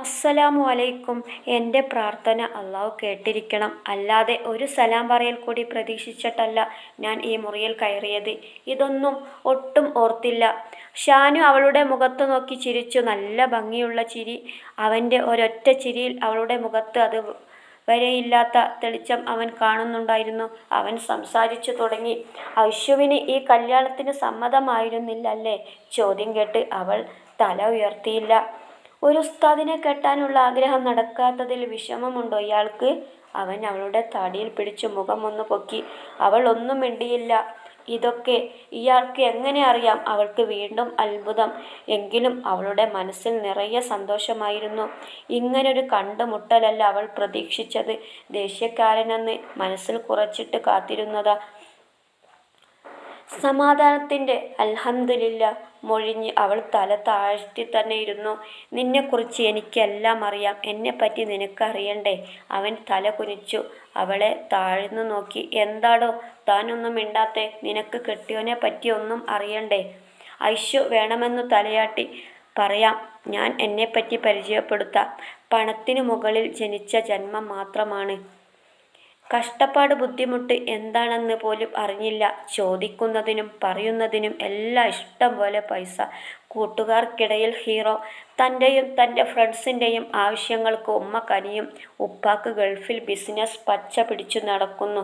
അസ്സലാമു അലൈക്കും. എന്റെ പ്രാർത്ഥന അള്ളാഹു കേട്ടിരിക്കണം. അല്ലാതെ ഒരു സലാം പറയൽ കൂടി പ്രതീക്ഷിച്ചിട്ടല്ല ഞാൻ ഈ മുറിയിൽ കയറിയത്. ഇതൊന്നും ഒട്ടും ഓർത്തില്ല. ഷാനു അവളുടെ മുഖത്ത് നോക്കി ചിരിച്ചു. നല്ല ഭംഗിയുള്ള ചിരി. അവന്റെ ഒരൊറ്റ ചിരിയിൽ അവളുടെ മുഖത്ത് അത് വരെയില്ലാത്ത തെളിച്ചം അവൻ കാണുന്നുണ്ടായിരുന്നു. അവൻ സംസാരിച്ചു തുടങ്ങി. ഐഷുവിന് ഈ കല്യാണത്തിന് സമ്മതമായിരുന്നില്ലല്ലേ? ചോദ്യം കേട്ട് അവൾ തല ഉയർത്തിയില്ല. ഒരു ഉസ്താദിനെ കെട്ടാനുള്ള ആഗ്രഹം നടക്കാത്തതിൽ വിഷമമുണ്ടോ ഇയാൾക്ക്? അവൻ അവളുടെ താടിയിൽ പിടിച്ചു മുഖം ഒന്ന് പൊക്കി അവൾ ഒന്നും മിണ്ടിയില്ല. ഇതൊക്കെ ഇയാൾക്ക് എങ്ങനെ അറിയാം? അവൾക്ക് വീണ്ടും അത്ഭുതം. എങ്കിലും അവളുടെ മനസ്സിൽ നിറയെ സന്തോഷമായിരുന്നു. ഇങ്ങനൊരു കണ്ടുമുട്ടലല്ല അവൾ പ്രതീക്ഷിച്ചത്. ദേഷ്യക്കാരനെന്ന് മനസ്സിൽ കുറച്ചിട്ട് കാത്തിരുന്നതാ. സമാധാനത്തിന്റെ അൽഹംദുലില്ല മൊഴിഞ്ഞ് അവൾ തല താഴ്ത്തി തന്നെ ഇരുന്നു. നിന്നെക്കുറിച്ച് എനിക്കെല്ലാം അറിയാം. എന്നെപ്പറ്റി നിനക്കറിയണ്ടേ? അവൻ തല കുനിച്ചു. അവളെ താഴ്ന്നു നോക്കി. എന്താടോ? താനൊന്നും മിണ്ടാത്തെ. നിനക്ക് കെട്ടിയോനെ പറ്റി ഒന്നും അറിയണ്ടേ? ഐഷു വേണമെന്നു തലയാട്ടി. പറയാം. ഞാൻ എന്നെപ്പറ്റി പരിചയപ്പെടുത്താം. പണത്തിനു മുകളിൽ ജനിച്ച ജന്മം മാത്രമാണ്. കഷ്ടപ്പാട് ബുദ്ധിമുട്ട് എന്താണെന്ന് പോലും അറിഞ്ഞില്ല. ചോദിക്കുന്നതിനും പറയുന്നതിനും എല്ലാം ഇഷ്ടം പോലെ പൈസ. കൂട്ടുകാർക്കിടയിൽ ഹീറോ തന്റെയും തന്റെ ഫ്രണ്ട്സിന്റെയും ആവശ്യങ്ങൾക്ക് ഉമ്മ കനിയും ഉപ്പാക്ക് ഗൾഫിൽ ബിസിനസ് പച്ച പിടിച്ചു നടക്കുന്നു.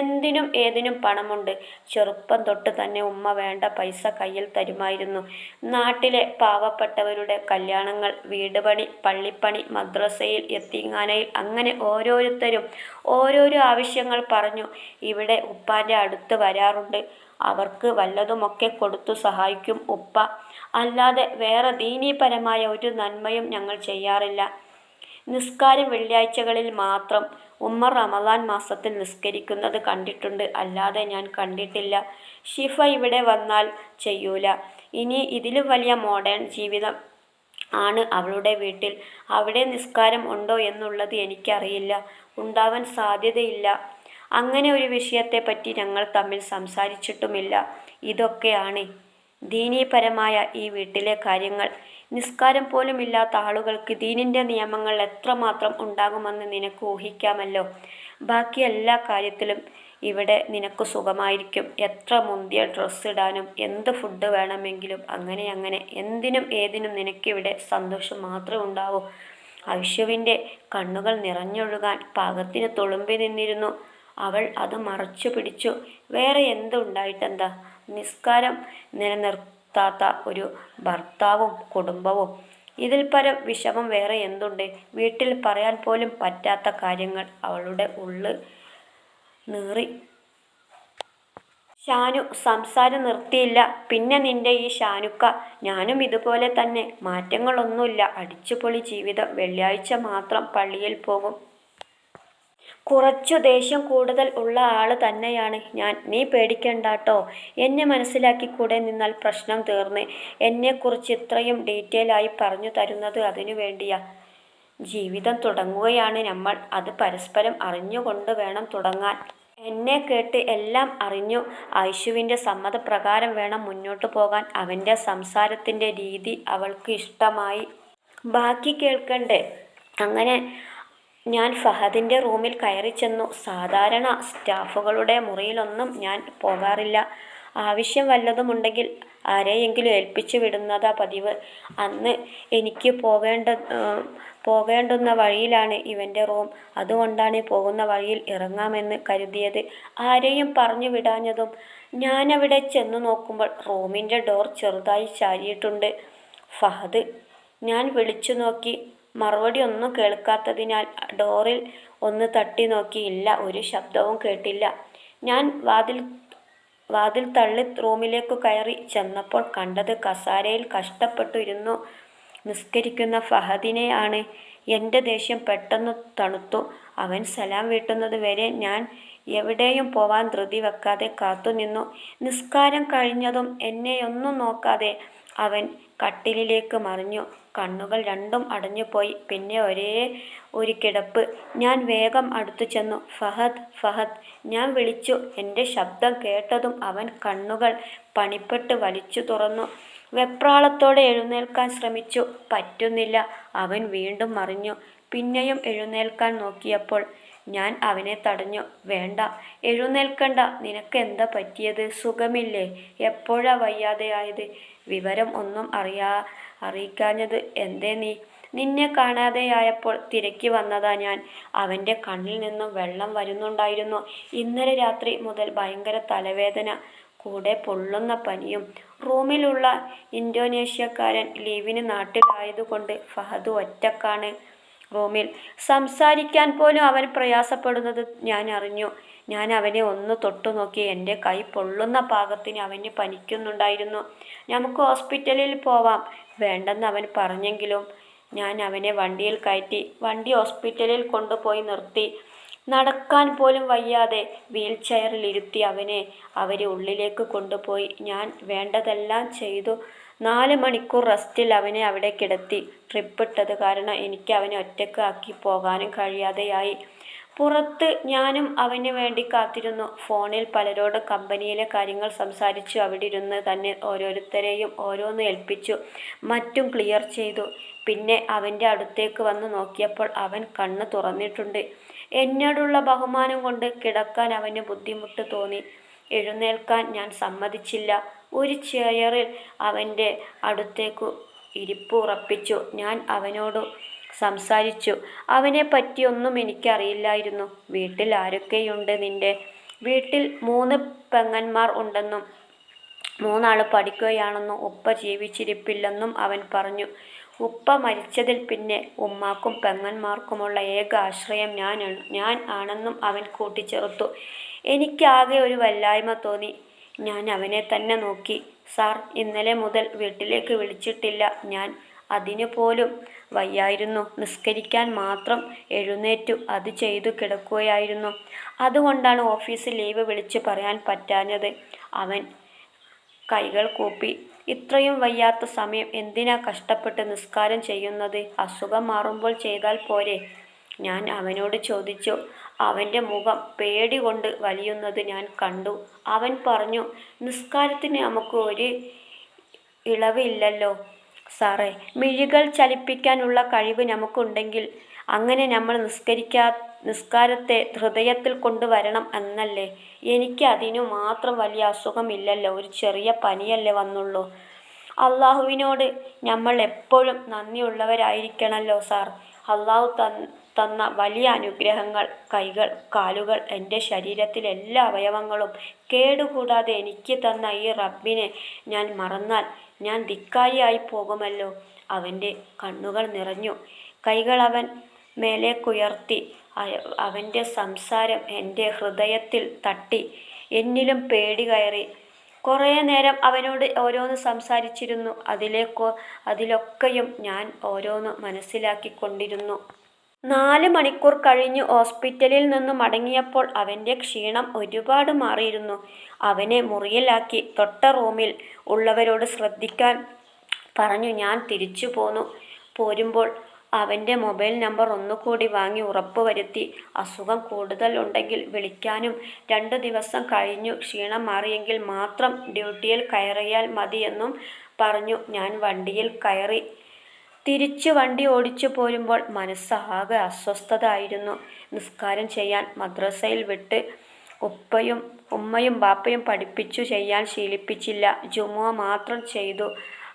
എന്തിനും ഏതിനും പണമുണ്ട്. ചെറുപ്പം തൊട്ട് തന്നെ ഉമ്മ വേണ്ട പൈസ കയ്യിൽ തരുമായിരുന്നു. നാട്ടിലെ പാവപ്പെട്ടവരുടെ കല്യാണങ്ങൾ വീട് പണി പള്ളിപ്പണി മദ്രസയിൽ എത്തിങ്ങാനയിൽ അങ്ങനെ ഓരോരുത്തരും ഓരോരോ ആവശ്യങ്ങൾ പറഞ്ഞു. ഇവിടെ ഉപ്പാന്റെ അടുത്ത് വരാറുണ്ട്. അവർക്ക് വല്ലതുമൊക്കെ കൊടുത്തു സഹായിക്കും ഉപ്പ. അല്ലാതെ വേറെ ദീനീപരമായ ഒരു നന്മയും ഞങ്ങൾ ചെയ്യാറില്ല. നിസ്കാരം വെള്ളിയാഴ്ചകളിൽ മാത്രം ഉമ്മർ റമദാൻ മാസത്തിൽ നിസ്കരിക്കുന്നത് കണ്ടിട്ടുണ്ട്. അല്ലാതെ ഞാൻ കണ്ടിട്ടില്ല. ഷിഫ ഇവിടെ വന്നാൽ ചെയ്യൂല. ഇനി ഇതിലും വലിയ മോഡേൺ ജീവിതം ആണ് അവളുടെ വീട്ടിൽ. അവിടെ നിസ്കാരം ഉണ്ടോ എന്നുള്ളത് എനിക്കറിയില്ല. ഉണ്ടാവാൻ സാധ്യതയില്ല. അങ്ങനെ ഒരു വിഷയത്തെപ്പറ്റി ഞങ്ങൾ തമ്മിൽ സംസാരിച്ചിട്ടുമില്ല. ഇതൊക്കെയാണ് ദീനീപരമായ ഈ വീട്ടിലെ കാര്യങ്ങൾ. നിസ്കാരം പോലും ഇല്ലാത്ത ആളുകൾക്ക് ദീനിന്റെ നിയമങ്ങൾ എത്രമാത്രം ഉണ്ടാകുമെന്ന് നിനക്ക് ഊഹിക്കാമല്ലോ? ബാക്കി എല്ലാ കാര്യത്തിലും ഇവിടെ നിനക്ക് സുഖമായിരിക്കും. എത്ര മുന്തിയ ഡ്രസ്സ് ഇടാനും എന്ത് ഫുഡ് വേണമെങ്കിലും അങ്ങനെ അങ്ങനെ എന്തിനും ഏതിനും നിനക്കിവിടെ സന്തോഷം മാത്രമേ ഉണ്ടാവൂ. ഐശുവിന്റെ കണ്ണുകൾ നിറഞ്ഞൊഴുകാൻ പാകത്തിന് തുളുമ്പി നിന്നിരുന്നു അവൾ അത് മറച്ചു പിടിച്ചു വേറെ എന്തുണ്ടായിട്ടെന്താ? നിസ്കാരം നിലനിർത്താത്ത ഒരു ഭർത്താവും കുടുംബവും. ഇതിൽ പരം വിഷമം വേറെ എന്തുണ്ട്? വീട്ടിൽ പറയാൻ പോലും പറ്റാത്ത കാര്യങ്ങൾ അവളുടെ ഉള്ള് നീറി. ഷാനു സംസാരം നിർത്തിയില്ല. പിന്നെ നിന്റെ ഈ ഷാനുക്ക ഞാനും ഇതുപോലെ തന്നെ. മാറ്റങ്ങളൊന്നുമില്ല. അടിച്ചുപൊളി ജീവിതം. വെള്ളിയാഴ്ച മാത്രം പള്ളിയിൽ പോകും. കുറച്ചു ദേഷ്യം കൂടുതൽ ഉള്ള ആൾ തന്നെയാണ് ഞാൻ. നീ പേടിക്കണ്ടാട്ടോ. എന്നെ മനസ്സിലാക്കി കൂടെ നിന്നാൽ പ്രശ്നം തീർന്ന്. എന്നെക്കുറിച്ച് ഇത്രയും ഡീറ്റെയിൽ ആയി പറഞ്ഞു തരുന്നത് അതിനു വേണ്ടിയാ. ജീവിതം തുടങ്ങുകയാണ് നമ്മൾ. അത് പരസ്പരം അറിഞ്ഞുകൊണ്ട് വേണം തുടങ്ങാൻ. എന്നെ കേട്ട് എല്ലാം അറിഞ്ഞു. ഐശുവിന്റെ സമ്മതപ്രകാരം വേണം മുന്നോട്ട് പോകാൻ. അവന്റെ സംസാരത്തിന്റെ രീതി അവൾക്ക് ഇഷ്ടമായി. ബാക്കി കേൾക്കണ്ടേ? അങ്ങനെ ഞാൻ ഫഹദിന്റെ റൂമിൽ കയറി ചെന്നു. സാധാരണ സ്റ്റാഫുകളുടെ മുറിയിലൊന്നും ഞാൻ പോകാറില്ല. ആവശ്യം വല്ലതുമുണ്ടെങ്കിൽ ആരെയെങ്കിലും ഏൽപ്പിച്ചു വിടുന്നതാ പതിവ്. അന്ന് എനിക്ക് പോകേണ്ട പോകേണ്ടുന്ന വഴിയിലാണ് ഇവന്റെ റൂം. അതുകൊണ്ടാണ് പോകുന്ന വഴിയിൽ ഇറങ്ങാമെന്ന് കരുതിയത്. ആരെയും പറഞ്ഞു വിടാഞ്ഞതും ഞാനവിടെ ചെന്ന് നോക്കുമ്പോൾ റൂമിന്റെ ഡോർ ചെറുതായി ചാരിയിട്ടുണ്ട്. ഫഹദ് ഞാൻ വിളിച്ചു നോക്കി. മറുപടി ഒന്നും കേൾക്കാത്തതിനാൽ ഡോറിൽ ഒന്ന് തട്ടി നോക്കിയില്ല ഒരു ശബ്ദവും കേട്ടില്ല. ഞാൻ വാതിൽ വാതിൽ തള്ളി റൂമിലേക്ക് കയറി ചെന്നപ്പോൾ കണ്ടത് കസാരയിൽ കഷ്ടപ്പെട്ടിരുന്നു നിസ്കരിക്കുന്ന ഫഹദിനെയാണ്. എന്റെ ദേഷ്യം പെട്ടെന്ന് തണുത്തു. അവൻ സലാം വീട്ടുന്നത് വരെ ഞാൻ എവിടെയും പോവാൻ ധൃതി വെക്കാതെ കാത്തുനിന്നു. നിസ്കാരം കഴിഞ്ഞതും എന്നെയൊന്നും നോക്കാതെ അവൻ കട്ടിലിലേക്ക് മറിഞ്ഞു. കണ്ണുകൾ രണ്ടും അടഞ്ഞുപോയി. പിന്നെ ഒരേ ഒരു കിടപ്പ്. ഞാൻ വേഗം അടുത്തു ചെന്നു. ഫഹദ് ഫഹദ് ഞാൻ വിളിച്ചു. എന്റെ ശബ്ദം കേട്ടതും അവൻ കണ്ണുകൾ പണിപ്പെട്ട് വലിച്ചു തുറന്നു. വെപ്രാളത്തോടെ എഴുന്നേൽക്കാൻ ശ്രമിച്ചു. പറ്റുന്നില്ല. അവൻ വീണ്ടും മറിഞ്ഞു. പിന്നെയും എഴുന്നേൽക്കാൻ നോക്കിയപ്പോൾ ഞാൻ അവനെ തടഞ്ഞു. വേണ്ട എഴുന്നേൽക്കണ്ട. നിനക്ക് എന്താ പറ്റിയത്? സുഖമില്ലേ? എപ്പോഴാ വയ്യാതെയായത് വിവരം ഒന്നും അറിയാ അറിയിക്കാഞ്ഞത് എന്തേ നീ? നിന്നെ കാണാതെയായപ്പോൾ തിരക്കി വന്നതാ ഞാൻ. അവന്റെ കണ്ണിൽ നിന്നും വെള്ളം വരുന്നുണ്ടായിരുന്നു. ഇന്നലെ രാത്രി മുതൽ ഭയങ്കര തലവേദന. കൂടെ പൊള്ളുന്ന പനിയും. റൂമിലുള്ള ഇന്തോനേഷ്യക്കാരൻ ലീവിന് നാട്ടിലായതുകൊണ്ട് ഫഹദ് ഒറ്റക്കാണ്. റൂമിൽ. സംസാരിക്കാൻ പോലും അവൻ പ്രയാസപ്പെടുന്നത് ഞാൻ അറിഞ്ഞു. ഞാൻ അവനെ ഒന്ന് തൊട്ടു നോക്കി എന്റെ കൈ പൊള്ളുന്ന പാകത്തിന് അവന് പനിക്കുന്നുണ്ടായിരുന്നു. നമുക്ക് ഹോസ്പിറ്റലിൽ പോവാം. വേണ്ടെന്ന് അവൻ പറഞ്ഞെങ്കിലും ഞാൻ അവനെ വണ്ടിയിൽ കയറ്റി വണ്ടി ഹോസ്പിറ്റലിൽ കൊണ്ടുപോയി നിർത്തി. നടക്കാൻ പോലും വയ്യാതെ വീൽ ചെയറിലിരുത്തി അവനെ അവരെ ഉള്ളിലേക്ക് കൊണ്ടുപോയി. ഞാൻ വേണ്ടതെല്ലാം ചെയ്തു. നാല് മണിക്കൂർ റെസ്റ്റിൽ അവനെ അവിടെ കിടത്തി. ട്രിപ്പ് ഇട്ടത് കാരണം എനിക്ക് അവനെ ഒറ്റയ്ക്ക് ആക്കി പോകാനും കഴിയാതെയായി. പുറത്ത് ഞാനും അവന് വേണ്ടി കാത്തിരുന്നു. ഫോണിൽ പലരോട് കമ്പനിയിലെ കാര്യങ്ങൾ സംസാരിച്ചു. അവിടെ ഇരുന്ന് തന്നെ ഓരോരുത്തരെയും ഓരോന്ന് ഏൽപ്പിച്ചു. മറ്റും ക്ലിയർ ചെയ്തു. പിന്നെ അവന്റെ അടുത്തേക്ക് വന്ന് നോക്കിയപ്പോൾ അവൻ കണ്ണ് തുറന്നിട്ടുണ്ട്. എന്നോടുള്ള ബഹുമാനം കൊണ്ട് കിടക്കാൻ അവന് ബുദ്ധിമുട്ട് തോന്നി. എഴുന്നേൽക്കാൻ ഞാൻ സമ്മതിച്ചില്ല. ഒരു ചെയറിൽ അവന്റെ അടുത്തേക്കു ഇരിപ്പ് ഉറപ്പിച്ചു ഞാൻ അവനോട് സംസാരിച്ചു. അവനെ പറ്റിയൊന്നും എനിക്കറിയില്ലായിരുന്നു. വീട്ടിൽ ആരൊക്കെയുണ്ട് നിന്റെ? വീട്ടിൽ മൂന്ന് പെങ്ങന്മാർ ഉണ്ടെന്നും മൂന്നാൾ പഠിക്കുകയാണെന്നും ഉപ്പ ജീവിച്ചിരിപ്പില്ലെന്നും അവൻ പറഞ്ഞു. ഉപ്പ മരിച്ചതിൽ പിന്നെ ഉമ്മാക്കും പെങ്ങന്മാർക്കുമുള്ള ഏക ആശ്രയം ഞാൻ ആണെന്നും അവൻ കൂട്ടിച്ചേർത്തു. എനിക്കാകെ ഒരു വല്ലായ്മ തോന്നി. ഞാൻ അവനെ തന്നെ നോക്കി. സാർ ഇന്നലെ മുതൽ വീട്ടിലേക്ക് വിളിച്ചിട്ടില്ല. ഞാൻ അതിനു പോലും വയ്യായിരുന്നു. നിസ്കരിക്കാൻ മാത്രം എഴുന്നേറ്റു. അത് ചെയ്തു കിടക്കുകയായിരുന്നു. അതുകൊണ്ടാണ് ഓഫീസിൽ ലീവ് വിളിച്ച് പറയാൻ പറ്റാഞ്ഞത്. അവൻ കൈകൾ കൂപ്പി ഇത്രയും വയ്യാത്ത സമയം എന്തിനാ കഷ്ടപ്പെട്ട് നിസ്കാരം ചെയ്യുന്നത്? അസുഖം മാറുമ്പോൾ ചെയ്താൽ പോരെ. ഞാൻ അവനോട് ചോദിച്ചു അവന്റെ മുഖം പേടി കൊണ്ട് വലിയുന്നത് ഞാൻ കണ്ടു. അവൻ പറഞ്ഞു നിസ്കാരത്തിന് നമുക്ക് ഒരു ഇളവില്ലല്ലോ സാറേ. മിഴികൾ ചലിപ്പിക്കാനുള്ള കഴിവ് നമുക്കുണ്ടെങ്കിൽ അങ്ങനെ നമ്മൾ നിസ്കരിക്കാ നിസ്കാരത്തെ ഹൃദയത്തിൽ കൊണ്ടുവരണം എന്നല്ലേ? എനിക്ക് അതിനു മാത്രം വലിയ അസുഖമില്ലല്ലോ. ഒരു ചെറിയ പനിയല്ലേ വന്നുള്ളൂ. അള്ളാഹുവിനോട് നമ്മൾ എപ്പോഴും നന്ദിയുള്ളവരായിരിക്കണമല്ലോ സാർ. അള്ളാഹു തന്ന വലിയ അനുഗ്രഹങ്ങൾ കൈകൾ കാലുകൾ എന്റെ ശരീരത്തിലെ എല്ലാ അവയവങ്ങളും. കേടുകൂടാതെ എനിക്ക് തന്ന ഈ റബ്ബിനെ ഞാൻ മറന്നാൽ ഞാൻ ധിക്കാരിയായി പോകുമല്ലോ. അവന്റെ കണ്ണുകൾ നിറഞ്ഞു. കൈകൾ അവൻ മേലേക്കുയർത്തി അവന്റെ സംസാരം എന്റെ ഹൃദയത്തിൽ തട്ടി. എന്നിലും പേടി കയറി. കുറേ നേരം അവനോട് ഓരോന്ന് സംസാരിച്ചിരുന്നു. അതിലേക്കോ അതിലൊക്കെയും ഞാൻ ഓരോന്ന് മനസ്സിലാക്കിക്കൊണ്ടിരുന്നു. നാല് മണിക്കൂർ കഴിഞ്ഞ് ഹോസ്പിറ്റലിൽ നിന്ന് മടങ്ങിയപ്പോൾ അവന്റെ ക്ഷീണം ഒരുപാട് മാറിയിരുന്നു. അവനെ മുറിയിലാക്കി തൊട്ട റൂമിൽ ഉള്ളവരോട് ശ്രദ്ധിക്കാൻ പറഞ്ഞു ഞാൻ തിരിച്ചു പോന്നു പോരുമ്പോൾ അവന്റെ മൊബൈൽ നമ്പർ ഒന്നുകൂടി വാങ്ങി ഉറപ്പ് വരുത്തി. അസുഖം കൂടുതൽ ഉണ്ടെങ്കിൽ വിളിക്കാനും. രണ്ട് ദിവസം കഴിഞ്ഞു ക്ഷീണം മാറിയെങ്കിൽ മാത്രം ഡ്യൂട്ടിയിൽ കയറിയാൽ മതിയെന്നും പറഞ്ഞു. ഞാൻ വണ്ടിയിൽ കയറി തിരിച്ചു വണ്ടി ഓടിച്ചു പോരുമ്പോൾ മനസ്സാകെ അസ്വസ്ഥത ആയിരുന്നു നിസ്കാരം ചെയ്യാൻ മദ്രസയിൽ വിട്ട് ഉപ്പയും ഉമ്മയും ബാപ്പയും പഠിപ്പിച്ചു ചെയ്യാൻ ശീലിപ്പിച്ചില്ല. ജുമുഅ മാത്രം ചെയ്തു.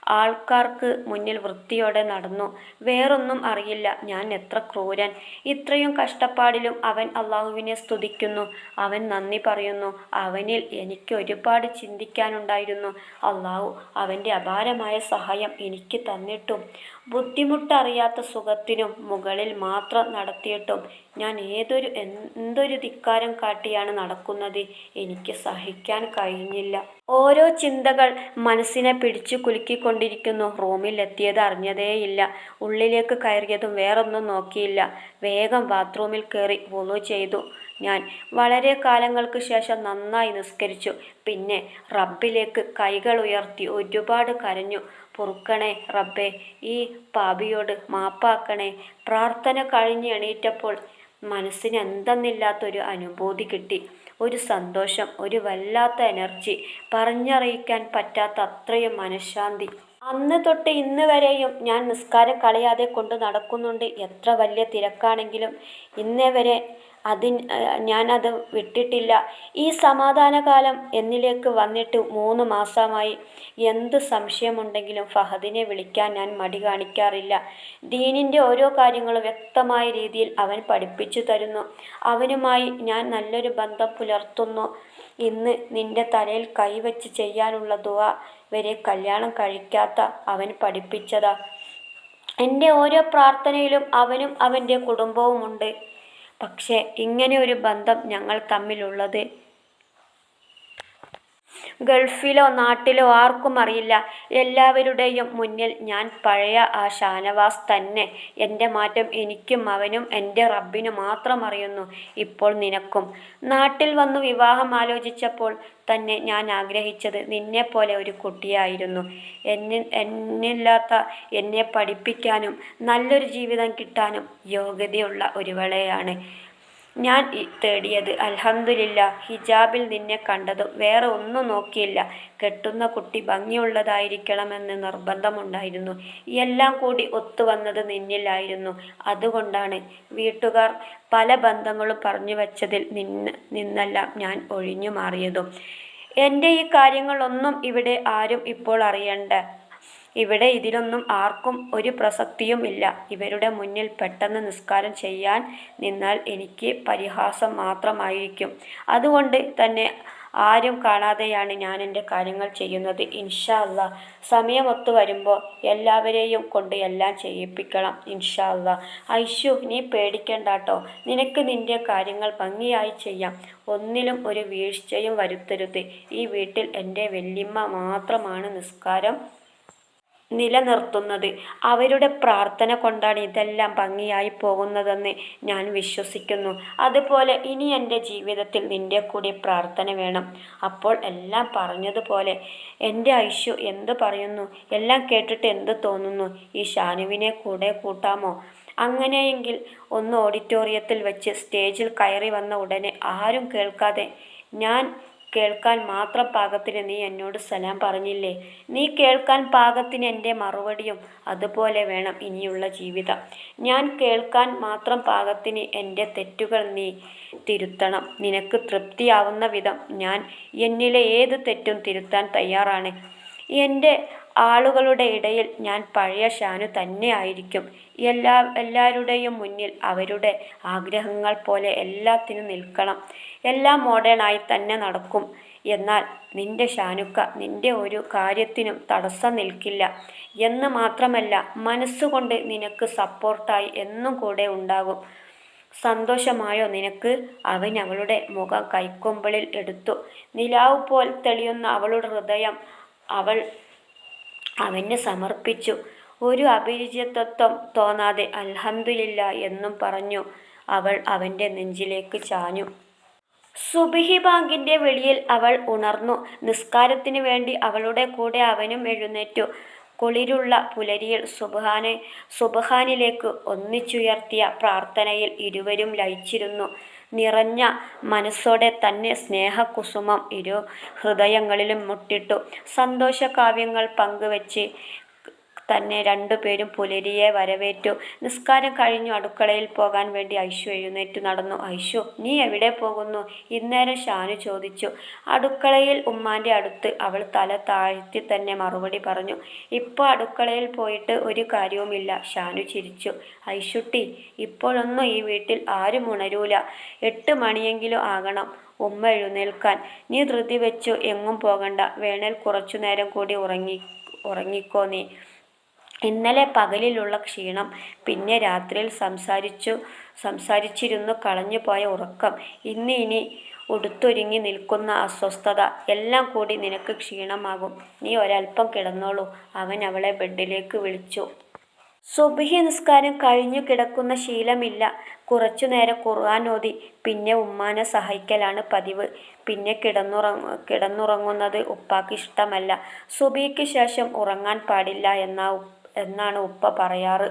ആൾക്കാർക്ക് മുന്നിൽ വൃത്തിയോടെ നടന്നു. വേറൊന്നും അറിയില്ല. ഞാൻ എത്ര ക്രൂരൻ. ഇത്രയും കഷ്ടപ്പാടിലും അവൻ അള്ളാഹുവിനെ സ്തുതിക്കുന്നു. അവൻ നന്ദി പറയുന്നു. അവനിൽ എനിക്ക് ഒരുപാട് ചിന്തിക്കാനുണ്ടായിരുന്നു. അള്ളാഹു അവന്റെ അപാരമായ സഹായം എനിക്ക് തന്നിട്ടും ബുദ്ധിമുട്ടറിയാത്ത സുഖത്തിനും മുകളിൽ മാത്രം നടത്തിയിട്ടും ഞാൻ ഏതൊരു എന്തൊരു ധിക്കാരം കാട്ടിയാണ് നടക്കുന്നത് എനിക്ക് സഹിക്കാൻ കഴിഞ്ഞില്ല. ഓരോ ചിന്തകൾ മനസ്സിനെ പിടിച്ചു കുലുക്കിക്കൊണ്ടിരിക്കുന്നു. റൂമിൽ എത്തിയത് അറിഞ്ഞതേയില്ല. ഉള്ളിലേക്ക് കയറിയതും വേറൊന്നും നോക്കിയില്ല. വേഗം ബാത്റൂമിൽ കയറി വുളു ചെയ്തു. ഞാൻ വളരെ കാലങ്ങൾക്ക് ശേഷം നന്നായി നിസ്കരിച്ചു. പിന്നെ റബ്ബിലേക്ക് കൈകൾ ഉയർത്തി ഒരുപാട് കരഞ്ഞു. പൊറുക്കണേ റബ്ബേ ഈ പാപിയോട് മാപ്പാക്കണേ. പ്രാർത്ഥന കഴിഞ്ഞ് എണീറ്റപ്പോൾ മനസ്സിന് എന്തെന്നില്ലാത്തൊരു അനുഭൂതി കിട്ടി. ഒരു സന്തോഷം ഒരു വല്ലാത്ത എനർജി. പറഞ്ഞറിയിക്കാൻ പറ്റാത്ത അത്രയും മനഃശാന്തി. അന്ന് തൊട്ട് ഇന്ന് വരെയും ഞാൻ നിസ്കാരം കളയാതെ കൊണ്ട് നടക്കുന്നുണ്ട്. എത്ര വലിയ തിരക്കാണെങ്കിലും ഇന്നേ വരെ അതിൻ ഞാനത് വിട്ടിട്ടില്ല. ഈ സമാധാനകാലം എന്നിലേക്ക് വന്നിട്ട് മൂന്ന് മാസമായി. എന്ത് സംശയമുണ്ടെങ്കിലും ഫഹദിനെ വിളിക്കാൻ ഞാൻ മടി കാണിക്കാറില്ല. ദീനിന്റെ ഓരോ കാര്യങ്ങളും വ്യക്തമായ രീതിയിൽ അവൻ പഠിപ്പിച്ചു തരുന്നു. അവനുമായി ഞാൻ നല്ലൊരു ബന്ധം പുലർത്തുന്നു. ഇന്ന് നിന്റെ തലയിൽ കൈവച്ച് ചെയ്യാനുള്ള ദുവ വരെ കല്യാണം കഴിക്കാത്ത അവൻ പഠിപ്പിച്ചതാ. എന്റെ ഓരോ പ്രാർത്ഥനയിലും അവനും അവന്റെ കുടുംബവുമുണ്ട്. പക്ഷേ ഇങ്ങനെ ഒരു ബന്ധം ഞങ്ങൾ തമ്മിലുള്ളത് ഗൾഫിലോ നാട്ടിലോ ആർക്കും അറിയില്ല. എല്ലാവരുടെയും മുന്നിൽ ഞാൻ പഴയ ആ ഷാനവാസ് തന്നെ. എന്റെ മാറ്റം എനിക്കും അവനും എന്റെ റബ്ബിനും മാത്രം അറിയുന്നു ഇപ്പോൾ നിനക്കും. നാട്ടിൽ വന്നു വിവാഹം ആലോചിച്ചപ്പോൾ തന്നെ ഞാൻ ആഗ്രഹിച്ചത് നിന്നെപ്പോലെ ഒരു കുട്ടിയായിരുന്നു. എന്നിൽ എന്നില്ലാത്ത എന്നെ പഠിപ്പിക്കാനും നല്ലൊരു ജീവിതം കിട്ടാനും യോഗ്യതയുള്ള ഒരുവളെയാണ്. ഞാൻ തേടിയത്. അൽഹംദുലില്ല ഹിജാബിൽ നിന്നെ കണ്ടതും വേറെ ഒന്നും നോക്കിയില്ല. കെട്ടുന്ന കുട്ടി ഭംഗിയുള്ളതായിരിക്കണമെന്ന് നിർബന്ധമുണ്ടായിരുന്നു. എല്ലാം കൂടി ഒത്തുവന്നത് നിന്നിലായിരുന്നു. അതുകൊണ്ടാണ് വീട്ടുകാർ പല ബന്ധങ്ങളും പറഞ്ഞു വച്ചതിൽ നിന്ന് നിന്നെല്ലാം ഞാൻ ഒഴിഞ്ഞു മാറിയതും. എന്റെ ഈ കാര്യങ്ങളൊന്നും ഇവിടെ ആരും ഇപ്പോൾ അറിയണ്ട. ഇവിടെ ഇതിലൊന്നും ആർക്കും ഒരു പ്രസക്തിയും ഇല്ല. ഇവരുടെ മുന്നിൽ പെട്ടെന്ന് നിസ്കാരം ചെയ്യാൻ നിന്നാൽ എനിക്ക് പരിഹാസം മാത്രമായിരിക്കും. അതുകൊണ്ട് തന്നെ ആരും കാണാതെയാണ് ഞാൻ എന്റെ കാര്യങ്ങൾ ചെയ്യുന്നത്. ഇൻഷാ അല്ല. സമയമൊത്ത് വരുമ്പോൾ എല്ലാവരെയും കൊണ്ട് എല്ലാം ചെയ്യിപ്പിക്കണം. ഇൻഷാ അല്ല. ഐഷു നീ പേടിക്കണ്ടാട്ടോ. നിനക്ക് നിന്റെ കാര്യങ്ങൾ ഭംഗിയായി ചെയ്യാം. ഒന്നിലും ഒരു വീഴ്ചയും വരുത്തരുത്. ഈ വീട്ടിൽ എന്റെ വല്യമ്മ മാത്രമാണ് നിസ്കാരം നിലനിർത്തുന്നത്. അവരുടെ പ്രാർത്ഥന കൊണ്ടാണ് ഇതെല്ലാം ഭംഗിയായി പോകുന്നതെന്ന് ഞാൻ വിശ്വസിക്കുന്നു. അതുപോലെ ഇനി എന്റെ ജീവിതത്തിൽ നിന്റെ കൂടി പ്രാർത്ഥന വേണം. അപ്പോൾ എല്ലാം പറഞ്ഞതുപോലെ എന്റെ ഐശു എന്ത് പറയുന്നു? എല്ലാം കേട്ടിട്ട് എന്ത് തോന്നുന്നു? ഈ ഷാനുവിനെ കൂടെ കൂട്ടാമോ? അങ്ങനെയെങ്കിൽ ഒന്ന് ഓഡിറ്റോറിയത്തിൽ വെച്ച് സ്റ്റേജിൽ കയറി വന്ന ഉടനെ ആരും കേൾക്കാതെ ഞാൻ കേൾക്കാൻ മാത്രം പാകത്തിന് നീ എന്നോട് സലാം പറഞ്ഞില്ലേ? നീ കേൾക്കാൻ പാകത്തിന് എന്റെ മറുപടിയും അതുപോലെ വേണം ഇനിയുള്ള ജീവിതം. ഞാൻ കേൾക്കാൻ മാത്രം പാകത്തിന് എന്റെ തെറ്റുകൾ നീ തിരുത്തണം. നിനക്ക് തൃപ്തിയാവുന്ന വിധം ഞാൻ എന്നിലെ ഏത് തെറ്റും തിരുത്താൻ തയ്യാറാണ്? എന്റെ ആളുകളുടെ ഇടയിൽ ഞാൻ പഴയ ഷാനു തന്നെ ആയിരിക്കും എല്ലാ എല്ലാവരുടെയും മുന്നിൽ അവരുടെ ആഗ്രഹങ്ങൾ പോലെ എല്ലാത്തിനും നിൽക്കണം. എല്ലാം മോഡേണായി തന്നെ നടക്കും. എന്നാൽ നിന്റെ ഷാനുക്ക നിന്റെ ഒരു കാര്യത്തിനും തടസ്സം നിൽക്കില്ല. എന്ന് മാത്രമല്ല മനസ്സുകൊണ്ട് നിനക്ക് സപ്പോർട്ടായി എന്നും കൂടെ ഉണ്ടാകും. സന്തോഷമായോ നിനക്ക്? അവൻ അവളുടെ മുഖം കൈക്കൊമ്പിളിൽ എടുത്തു. നിലാവ് പോൽ തെളിയുന്ന അവളുടെ ഹൃദയം അവൾ അവന് സമർപ്പിച്ചു. ഒരു അപരിചിതത്വം തോന്നാതെ "അൽഹംദുലില്ലാ" എന്നും പറഞ്ഞു അവൾ അവന്റെ നെഞ്ചിലേക്ക് ചാഞ്ഞു. സുബിഹി ബാങ്കിന്റെ വെളിയിൽ അവൾ ഉണർന്നു. നിസ്കാരത്തിന് വേണ്ടി അവളുടെ കൂടെ അവനും എഴുന്നേറ്റു. കുളിരുള്ള പുലരിയിൽ സുബഹാനെ സുബഹാനിലേക്ക് ഒന്നിച്ചുയർത്തിയ പ്രാർത്ഥനയിൽ ഇരുവരും ലയിച്ചിരുന്നു. നിറഞ്ഞ മനസ്സോടെ തന്നെ സ്നേഹകുസുമം ഇരു ഹൃദയങ്ങളിലും മുട്ടിട്ടു. സന്തോഷകാവ്യങ്ങൾ പങ്കുവച്ച് തന്നെ രണ്ടുപേരും പുലരിയെ വരവേറ്റു. നിസ്കാരം കഴിഞ്ഞു അടുക്കളയിൽ പോകാൻ വേണ്ടി ഐശു എഴുന്നേറ്റു നടന്നു. ഐശു നീ എവിടെ പോകുന്നു? ഇന്നേരം ഷാനു ചോദിച്ചു. അടുക്കളയിൽ ഉമ്മാന്റെ അടുത്ത് അവൾ തല താഴ്ത്തി തന്നെ മറുപടി പറഞ്ഞു. ഇപ്പോൾ അടുക്കളയിൽ പോയിട്ട് ഒരു കാര്യവുമില്ല ഷാനു ചിരിച്ചു. ഐശുട്ടി ഇപ്പോഴൊന്നും ഈ വീട്ടിൽ ആരും ഉണരൂല. എട്ട് മണിയെങ്കിലും ആകണം ഉമ്മ എഴുന്നേൽക്കാൻ. നീ ധൃതി വെച്ചു എങ്ങും പോകണ്ട. വേണേൽ കുറച്ചു നേരം കൂടി ഉറങ്ങി ഉറങ്ങിക്കോ നീ. ഇന്നലെ പകലിലുള്ള ക്ഷീണം പിന്നെ രാത്രിയിൽ സംസാരിച്ചു സംസാരിച്ചിരുന്നു കളഞ്ഞുപോയ ഉറക്കം ഇന്ന് ഇനി ഉടുത്തൊരുങ്ങി നിൽക്കുന്ന അസ്വസ്ഥത എല്ലാം കൂടി നിനക്ക് ക്ഷീണമാകും. നീ ഒരൽപ്പം കിടന്നോളൂ. അവൻ അവളെ ബെഡിലേക്ക് വിളിച്ചു. സുബഹി നിസ്കാരം കഴിഞ്ഞു കിടക്കുന്ന ശീലമില്ല. കുറച്ചു നേരം ഖുർആൻ ഓതി പിന്നെ ഉമ്മാനെ സഹായിക്കലാണ് പതിവ്. പിന്നെ കിടന്നുറങ്ങ കിടന്നുറങ്ങുന്നത് ഉപ്പാക്ക് ഇഷ്ടമല്ല. സുബിക്ക് ശേഷം ഉറങ്ങാൻ പാടില്ല എന്നാ എന്നാണ് ഉപ്പ പറയാറ്.